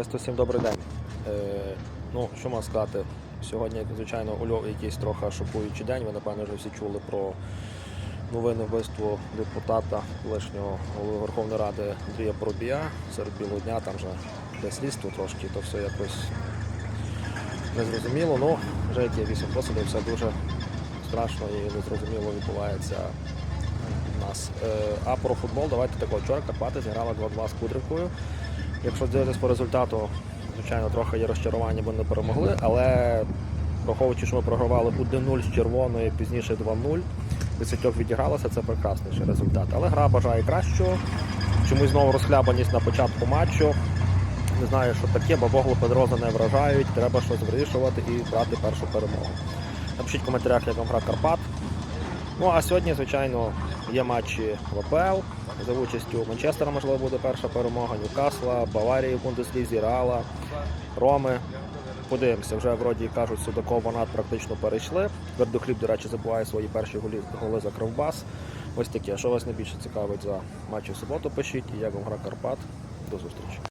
Товариство, всім добрий день. Е, ну, що можна сказати? Сьогодні, звичайно, у Львові якийсь трохи шокуючий день. Ви, напевно, вже всі чули про новини вбивство депутата, колишнього голови Верховної Ради Андрія Поробія. Серед білого дня там вже де слідство трошки, то все якось незрозуміло. Ну, вже як є вісім посадів, все дуже страшно і незрозуміло відбувається у нас. Е, а про футбол, давайте такого. Вчора Карпати зіграла 2-2 з Кудрівкою. Якщо дивитися по результату, звичайно, трохи є розчарування, бо не перемогли, але враховуючи, що ми програвали 1-0 з червоною, пізніше 2-0, десятьох відігралося, це прекрасний ще результат. Але гра бажає кращого. Чомусь знову розхлябаність на початку матчу. Не знаю, що таке, бо Богло Педроза не вражають, треба щось вирішувати і брати першу перемогу. Напишіть в коментарях, як вам гра Карпат. Ну а сьогодні, звичайно, є матчі в АПЛ. За участю Манчестера, можливо, буде перша перемога, Ньюкасла, Баварії в Бундеслізі, Реала, Роми. Подивимося, вже вроді кажуть, Судаков Ванат практично перейшли. Вердохліб, до речі, забуває свої перші голі, голи за Кривбас. Ось таке. Що вас найбільше цікавить за матчі в суботу, пишіть. І як вам гра Карпат. До зустрічі.